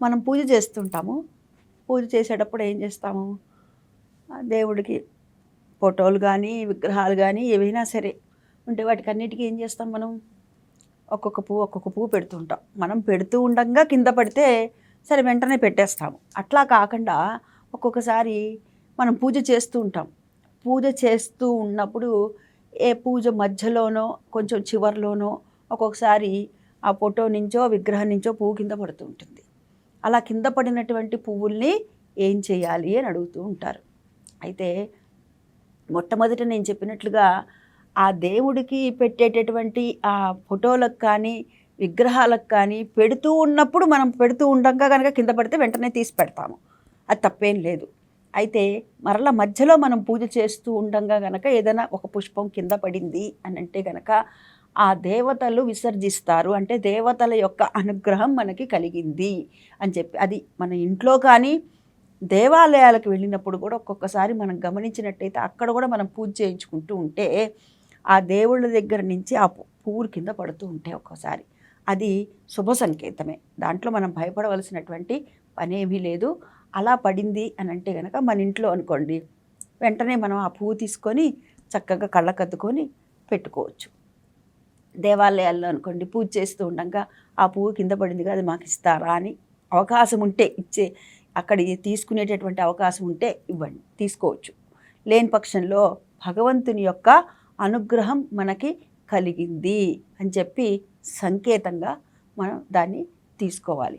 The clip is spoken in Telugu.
మనం పూజ చేస్తుంటాము. పూజ చేసేటప్పుడు ఏం చేస్తాము? దేవుడికి ఫోటోలు కానీ విగ్రహాలు కానీ ఏవైనా సరే ఉంటే వాటికి అన్నిటికీ ఏం చేస్తాం మనం? ఒక్కొక్క పువ్వు ఒక్కొక్క పువ్వు పెడుతుంటాం. మనం పెడుతూ ఉండగా కింద పడితే సరే వెంటనే పెట్టేస్తాము. అట్లా కాకుండా ఒక్కొక్కసారి మనం పూజ చేస్తూ ఉంటాం. పూజ చేస్తూ ఉన్నప్పుడు ఏ పూజ మధ్యలోనో కొంచెం చివర్లోనో ఒక్కొక్కసారి ఆ ఫోటో నుంచో విగ్రహం నుంచో పువ్వు కింద పడుతూ ఉంటుంది. అలా కింద పడినటువంటి పువ్వుల్ని ఏం చేయాలి అని అడుగుతూ ఉంటారు. అయితే మొట్టమొదట నేను చెప్పినట్లుగా ఆ దేవుడికి పెట్టేటటువంటి ఆ ఫోటోలకు కానీ విగ్రహాలకు కానీ పెడుతూ ఉన్నప్పుడు మనం పెడుతూ ఉండగా కనుక కింద పడితే వెంటనే తీసి పెడతాము. అది తప్పేం లేదు. అయితే మరల మధ్యలో మనం పూజ చేస్తూ ఉండగా గనక ఏదైనా ఒక పుష్పం కింద పడింది అని అంటే గనక ఆ దేవతలు విసర్జిస్తారు. అంటే దేవతల యొక్క అనుగ్రహం మనకి కలిగింది అని చెప్పి. అది మన ఇంట్లో కానీ దేవాలయాలకు వెళ్ళినప్పుడు కూడా ఒక్కొక్కసారి మనం గమనించినట్టయితే అక్కడ కూడా మనం పూజ చేయించుకుంటూ ఉంటే ఆ దేవుళ్ళ దగ్గర నుంచి ఆ పు- పువ్వులు కింద పడుతూ ఉంటాయి ఒక్కోసారి. అది శుభ సంకేతమే. దాంట్లో మనం భయపడవలసినటువంటి పనేమీ లేదు. అలా పడింది అని అంటే కనుక మన ఇంట్లో అనుకోండి వెంటనే మనం ఆ పువ్వు తీసుకొని చక్కగా కళ్ళకద్దుకొని పెట్టుకోవచ్చు. దేవాలయాల్లో అనుకోండి పూజ చేస్తూ ఉండగా ఆ పువ్వు కింద పడింది కదా అది మాకు ఇస్తారా? అని అవకాశం ఉంటే ఇచ్చే అక్కడ తీసుకునేటటువంటి అవకాశం ఉంటే ఇవ్వండి తీసుకోవచ్చు. లేని పక్షంలో భగవంతుని యొక్క అనుగ్రహం మనకి కలిగింది అని చెప్పి సంకేతంగా మనం దాన్ని తీసుకోవాలి.